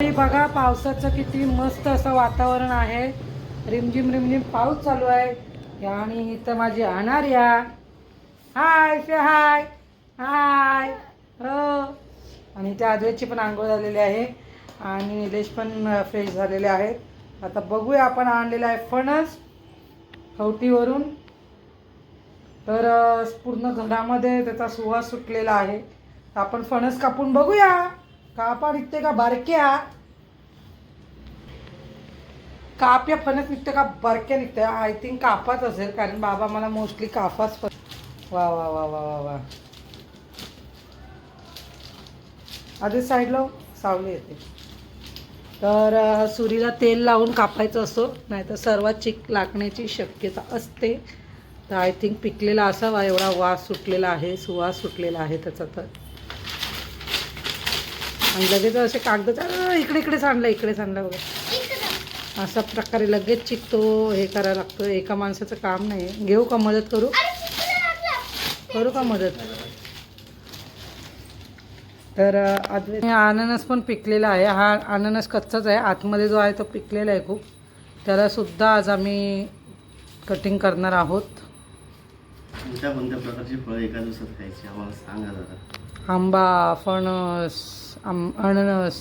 बघा पावसाचं किती मस्त असं वातावरण आहे. रिमझिम रिमझिम पाऊस चालू आहे. आणि इथं माझी अनार्या. हाय से हाय. हाय. हो आणि त्या आदवेची पण आंघोळ झालेली आहे. आणि निलेश पण फ्रेश झालेले आहेत. आता बघूया आपण आणलेला आहे फणस खवटीवरून तर पूर्ण घरामध्ये त्याचा सुवास सुटलेला आहे. आपण फणस कापून बघूया. कापा निघते का बारक्या? काप या फणस निघते का बारक्या निघते आय थिंक कापाच असेल कारण बाबा मला मोस्टली कापाच पण वा वा वा वा वा वा. आधी साईडला सावली येते. तर सुरीला तेल लावून कापायचं असो नाहीतर सर्वात चिक लागण्याची शक्यता असते. तर आय थिंक पिकलेला असावा एवढा वास सुटलेला आहे सुवास सुटलेला आहे त्याचा तर. आणि लगेच असे कागद इकडे इकडे सांडलं इकडे सांडलं बघा अशा प्रकारे लगेच चिकतो हे करायला लागतं. एका माणसाचं काम नाही. घेऊ का मदत करू? करू का मदत? तर अननस पण पिकलेला आहे. हा अननस कच्चाच आहे. आतमध्ये जो आहे तो पिकलेला आहे खूप. त्याला सुद्धा आज आम्ही कटिंग करणार आहोत. कोणत्या कोणत्या प्रकारची फळं एका दिवसात खायची? आम्हाला सांगा जरा. आंबा फणस आम अननस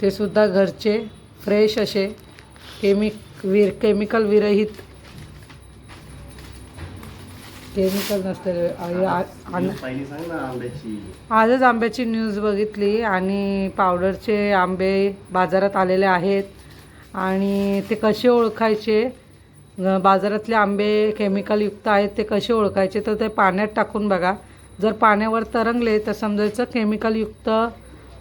ते सुद्धा घरचे फ्रेश असे केमिक विर केमिकल विरहित. केमिकल नसते. आजच आंब्याची न्यूज बघितली आणि पावडरचे आंबे बाजारात आलेले आहेत. आणि ते कसे ओळखायचे? बाजारातले आंबे केमिकलयुक्त आहेत ते कसे ओळखायचे? तर ते पाण्यात टाकून बघा. जर पाण्यावर तरंगले तर समजायचं केमिकलयुक्त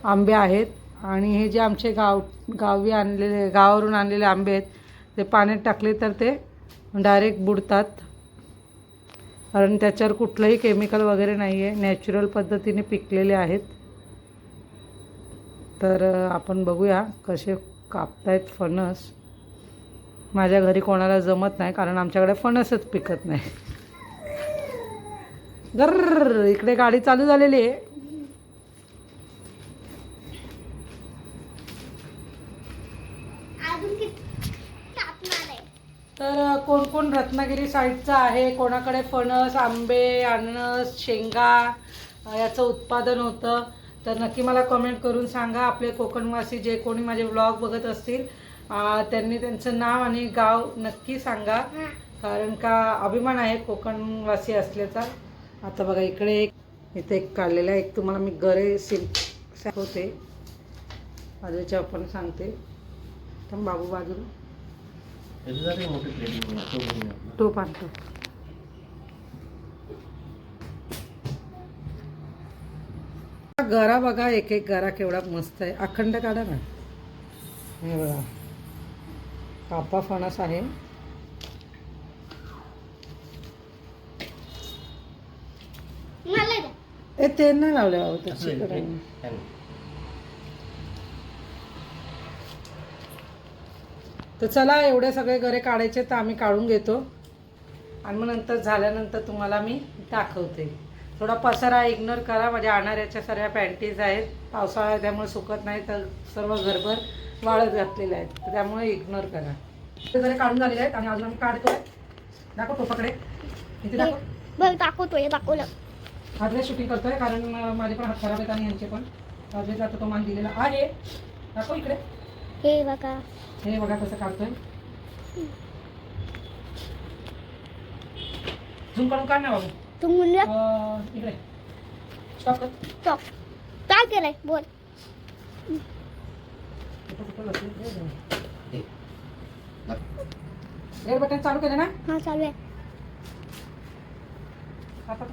आंबे आहेत. आणि हे जे आमचे गाव गावी आणलेले गावावरून आणलेले आंबे आहेत ते पाण्यात टाकले तर ते डायरेक्ट बुडतात. कारण त्याच्यावर कुठलंही केमिकल वगैरे नाही आहे नॅचरल पद्धतीने पिकलेले आहेत. तर आपण बघूया कसे कापतायत फणस. माझ्या घरी कोणाला जमत नाही कारण आमच्याकडे फणसच पिकत नाही. इकडे गाडी चालू झालेली आहे. तर कोण कोण रत्नागिरी साईडचं आहे? कोणाकडे फणस आंबे अननस शेंगा याचं उत्पादन होतं? तर नक्की मला कमेंट करून सांगा. आपले कोकणवासी जे कोणी माझे व्लॉग बघत असतील त्यांनी त्यांचं नाव आणि गाव नक्की सांगा. कारण का अभिमान आहे कोकणवासी असल्याचा. आता बघा इकडे एक इथे एक काढलेला आहे. एक तुम्हाला मी गरे सिम होते आजच्या पण सांगते. थांब बाबू बाजूला. ये. टोप आणतो गरा बघा एक एक गरा केवढा मस्त आहे. अखंड काढा ना. हे बघा. कापा फणस आहे मला द्या ए तेल नाही लावले बाबू त्याची. तर चला एवढे सगळे गरे काढायचे तर आम्ही काढून घेतो. आणि मग नंतर झाल्यानंतर तुम्हाला मी दाखवते. थोडा पसारा इग्नोर करा माझ्या आणणाऱ्याच्या सर्व पॅन्टीज आहेत. पावसाळा आहे त्यामुळे सुकत नाही तर सर्व घरभर वाळत घातलेले आहेत. तर त्यामुळे इग्नोर करा. ते गरे काढून झालेले आहेत आणि अजून आम्ही काढतोय. दाखव टोपाकडे. इथे दाखव. बघ दाखवतोय दाखवलं. हातले शूटिंग करतोय कारण माझे पण हात खराब आहेत आणि यांचे पण. आता तो मान दिलेला आहे. दाखव इकडे. हे बघा. हे बघा कसं काढतोय. झूम करून काढ ना बाबू. तू अं, इकडे. स्टॉप कर. चॉप काय केलंय? बोल. कुठं कुठं बसली? बघ. रेड बटन चालू केलं ना? हा चालू आहे. आता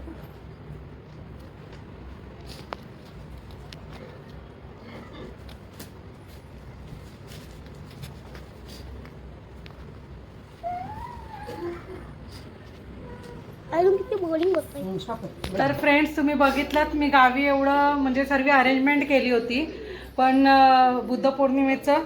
अजून किती बोरिंग होतंय तर फ्रेंड्स तुम्ही बघितलात मी गावी एवढं म्हणजे सर्व अरेंजमेंट केली होती. पण अं, बुद्ध पौर्णिमेचं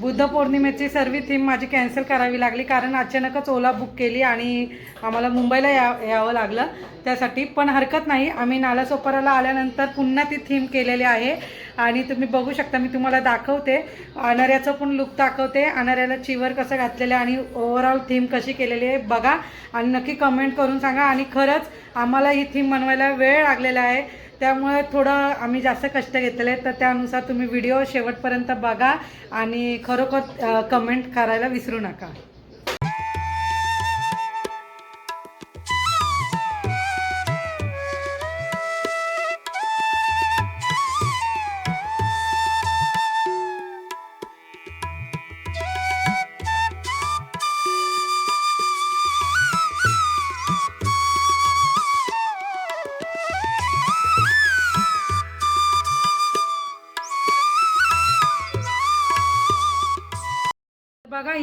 बुद्ध पौर्णिमेची सर्व थीम माझी कॅन्सल करावी लागली कारण अचानकच ओला बुक केली आणि आम्हाला मुंबईला या यावं लागलं. त्यासाठी पण हरकत नाही. आम्ही नालासोपाराला आल्यानंतर पुन्हा ती थीम केलेली आहे. आणि तुम्ही बघू शकता मी तुम्हाला दाखवते. अनाऱ्याचं पण लुक दाखवते. अनाऱ्याला चिवर कसं घातलेलं आहे आणि ओव्हरऑल थीम कशी केलेली आहे बघा. आणि नक्की कमेंट करून सांगा. आणि खरंच आम्हाला ही थीम बनवायला वेळ लागलेला आहे. त्यामुळे थोडं आम्ही जास्त कष्ट घेतलेले तर त्यानुसार तुम्ही व्हिडिओ शेवटपर्यंत बघा आणि खरोखर कमेंट करायला विसरू नका.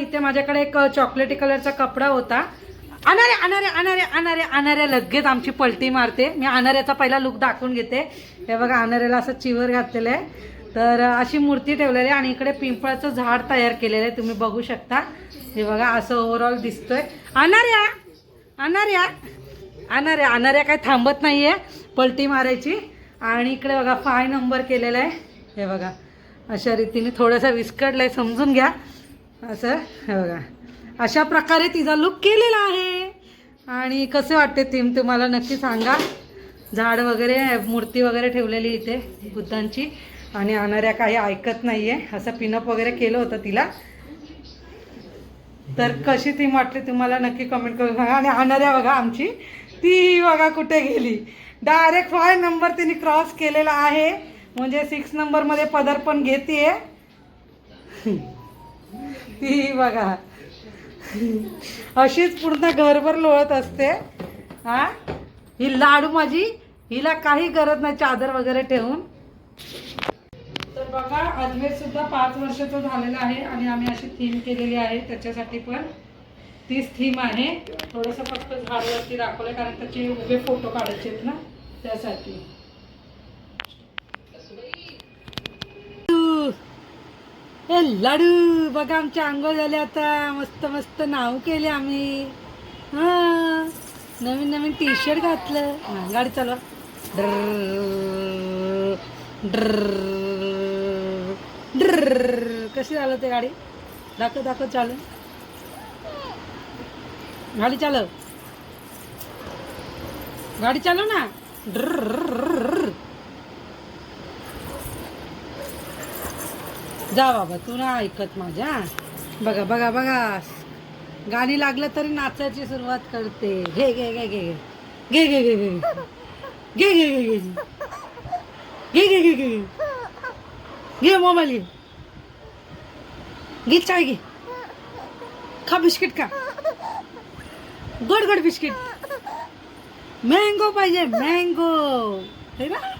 बघा इथे माझ्याकडे एक चॉकलेटी कलरचा कपडा होता. अनारे अनारे अनारे अनारे अनारे लगेच आमची पलटी मारते. मी अनाऱ्याचा पहिला लुक दाखवून घेते. हे बघा अनाऱ्याला असं चिवर घातलेलं आहे. तर अशी मूर्ती ठेवलेली आहे आणि इकडे पिंपळाचं झाड तयार केलेलं आहे. तुम्ही बघू शकता. हे बघा असं ओव्हरऑल दिसतोय. अनाऱ्या अनाऱ्या अनाऱ्या अनाऱ्या काय थांबत नाही आहे पलटी मारायची. आणि इकडे बघा फाय नंबर केलेला आहे. हे बघा अशा रीतीने थोडंसं विस्कडलं आहे समजून घ्या. असं? हे बघा. अशा प्रकारे तिचा लुक केलेला आहे. आणि कसे वाटते थीम तुम्हाला नक्की सांगा. झाड वगैरे मूर्ती वगैरे ठेवलेली इथे बुद्धांची. आणि अनाऱ्या काही ऐकत नाही आहे असं पिनअप वगैरे केलं होतं तिला. तर कशी थीम वाटली तुम्हाला नक्की कमेंट करून सांगा. आणि अनाऱ्या बघा आमची. ती बघा कुठे गेली. डायरेक्ट फाय नंबर तिने क्रॉस केलेला आहे. म्हणजे सिक्स नंबरमध्ये पदार्पण घेते ती बघा. अशीच पूर्ण घरभर लोळत असते. हा? ही लाडू माझी हिला काही गरज नाही चादर वगैरे ठेवून. तर बघा अजमेर सुद्धा पाच वर्षाचं झालेलं आहे आणि आम्ही अशी थीम केलेली आहे. त्याच्यासाठी पण तीच थीम आहे. थोडंसं फक्त झाडवरती दाखवलं कारण त्याचे उभे फोटो काढायचे आहेत ना त्यासाठी. ए लाडू बघा आमच्या आंघोळ झाले आता. मस्त मस्त नाव केले आम्ही. हां. नवीन नवीन टी शर्ट घातलं. हां गाडी चालवा. ड्र ड्र ड्रर. कशी चालवते गाडी? दाखव दाखव चालू. गाडी चालव. गाडी चालव ना. ड्र जा बाबा तू ना ऐकत माझ्या. बघा बघा बघा. गाणी लागलं तरी नाचायची सुरुवात करते. घे घे घे घे घे. घे घे घे घे. घे घे घे घे. घे घे घे घे. मोबाईल घे. घे चाय घे. खा बिस्किट का गोड गोड बिस्किट. मँगो पाहिजे मँगो. है ना?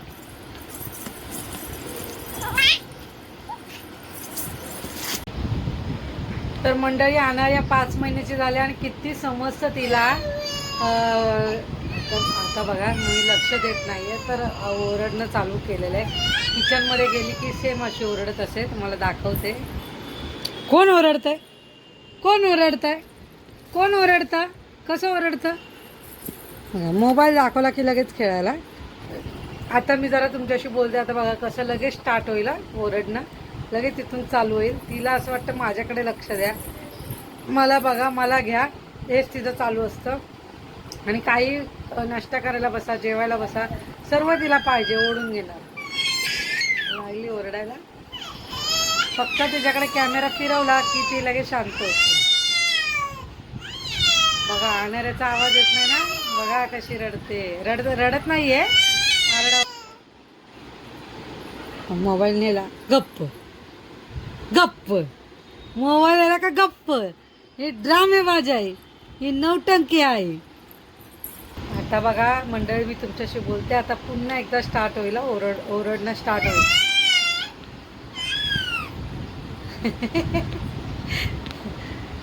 तर मंडळी अनाया पाच महिन्याची झाल्या आणि किती समजतं तिला. तर आता बघा मी लक्ष देत नाहीये तर ओरडणं चालू केलेलं आहे किचनमध्ये गेली की सेम अशी ओरडत असे तुम्हाला दाखवते. कोण ओरडतंय? कोण ओरडतंय? कोण ओरडतं? कसं ओरडतं? मोबाईल दाखवला की लगेच खेळायला. आता मी जरा तुमच्याशी बोलते आता बघा कसं लगेच स्टार्ट होईल ओरडणं. लगेच तिथून चालू होईल. तिला असं वाटतं माझ्याकडे लक्ष द्या. मला बघा मला घ्या. हेच तिचं चालू असतं. आणि काही नाश्ता करायला बसा जेवायला बसा. सर्व तिला पाहिजे ओढून घेणार. लागली ओरडायला. फक्त तिच्याकडे कॅमेरा फिरवला की ती लगेच शांत होते. बघा आणाऱ्याचा आवाज येत नाही ना? बघा कशी रडते. रडत रडत नाहीये. आहे मोबाईल नेला. गप्प. गप्प. मोबाईल आला का गप्प? हे ड्रामेबाज आहे ही नवटंकी आहे. आता बघा मंडळी मी तुमच्याशी बोलते. आता पुन्हा एकदा स्टार्ट होईल ओरड ओरडणं स्टार्ट होईल.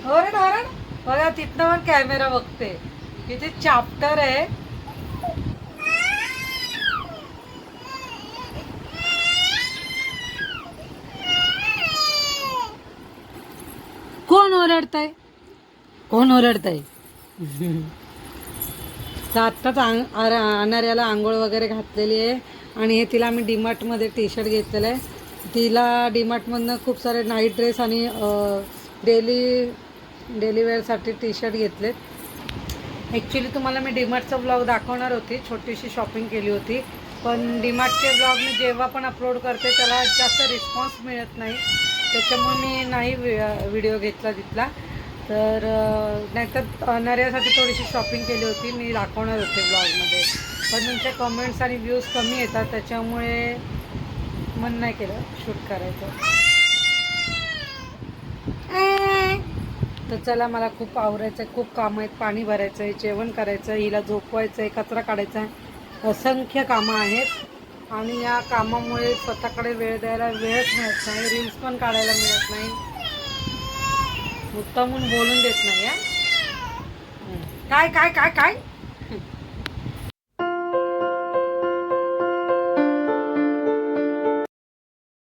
ओरड ओरड. बघा तिथनं पण कॅमेरा बघते. किती चाप्टर आहे. ओरडतंय? कोण ओरडतंय? तर आत्ताच आंग- अनाऱ्याला आंघोळ वगैरे घातलेली आहे आणि हे तिला आम्ही डीमार्टमध्ये टी शर्ट घेतलेलं आहे. तिला डीमार्टमधनं खूप सारे नाईट ड्रेस आणि डेली डेली वेअरसाठी टी शर्ट घेतलेत ॲक्च्युली तुम्हाला मी डीमार्टचा ब्लॉग दाखवणार होती. छोटीशी शॉपिंग केली होती. पण डीमार्टचे ब्लॉग मी जेव्हा पण अपलोड करते त्याला जास्त रिस्पॉन्स मिळत नाही. त्याच्यामुळे मी नाही व्हिडिओ घेतला तिथला. तर नाहीतर नऱ्यासाठी थोडीशी शॉपिंग केली होती. मी दाखवणार होते ब्लॉगमध्ये पण तुमच्या कमेंट्स आणि व्ह्यूज कमी येतात. त्याच्यामुळे मन नाही केलं शूट करायचं. तर चला मला खूप आवरायचं आहे. खूप कामं आहेत. पाणी भरायचं आहे जेवण करायचं आहे हिला झोपवायचं आहे कचरा काढायचा आहे असंख्य कामं आहेत. आणि या कामामुळे स्वतःकडे वेळ द्यायला वेळच मिळत नाही. रील्स पण काढायला मिळत नाही. उत्तमून बोलून देत नाही काय काय काय काय?